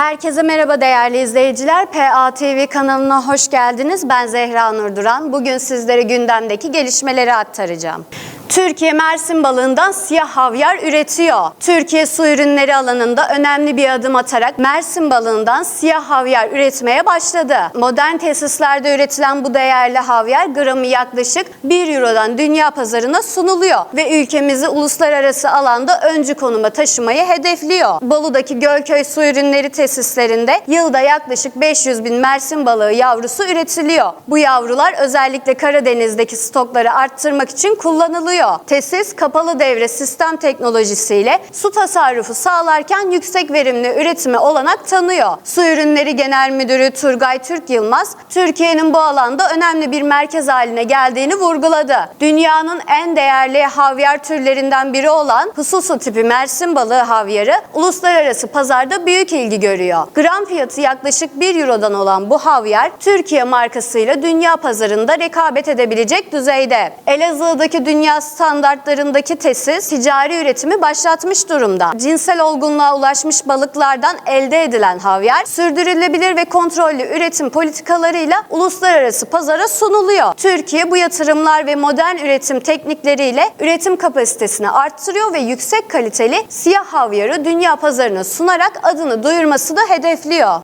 Herkese merhaba değerli izleyiciler. PATV kanalına hoş geldiniz. Ben Zehra Nur Duran. Bugün sizlere gündemdeki gelişmeleri aktaracağım. Türkiye Mersin balığından siyah havyar üretiyor. Türkiye su ürünleri alanında önemli bir adım atarak Mersin balığından siyah havyar üretmeye başladı. Modern tesislerde üretilen bu değerli havyar gramı yaklaşık 1 Euro'dan dünya pazarına sunuluyor ve ülkemizi uluslararası alanda öncü konuma taşımayı hedefliyor. Bolu'daki Gölköy Su Ürünleri tesislerinde yılda yaklaşık 500 bin Mersin balığı yavrusu üretiliyor. Bu yavrular özellikle Karadeniz'deki stokları arttırmak için kullanılıyor. Tesis kapalı devre sistem teknolojisiyle su tasarrufu sağlarken yüksek verimli üretime olanak tanıyor. Su Ürünleri Genel Müdürü Turgay Türk Yılmaz, Türkiye'nin bu alanda önemli bir merkez haline geldiğini vurguladı. Dünyanın en değerli havyar türlerinden biri olan hususu tipi Mersin balığı havyarı uluslararası pazarda büyük ilgi görüyor. Gram fiyatı yaklaşık 1 Euro'dan olan bu havyar Türkiye markasıyla dünya pazarında rekabet edebilecek düzeyde. Elazığ'daki dünya standartlarındaki tesis ticari üretimi başlatmış durumda. Cinsel olgunluğa ulaşmış balıklardan elde edilen havyar sürdürülebilir ve kontrollü üretim politikalarıyla uluslararası pazara sunuluyor. Türkiye bu yatırımlar ve modern üretim teknikleriyle üretim kapasitesini arttırıyor ve yüksek kaliteli siyah havyarı dünya pazarına sunarak adını duyurmasını hedefliyor.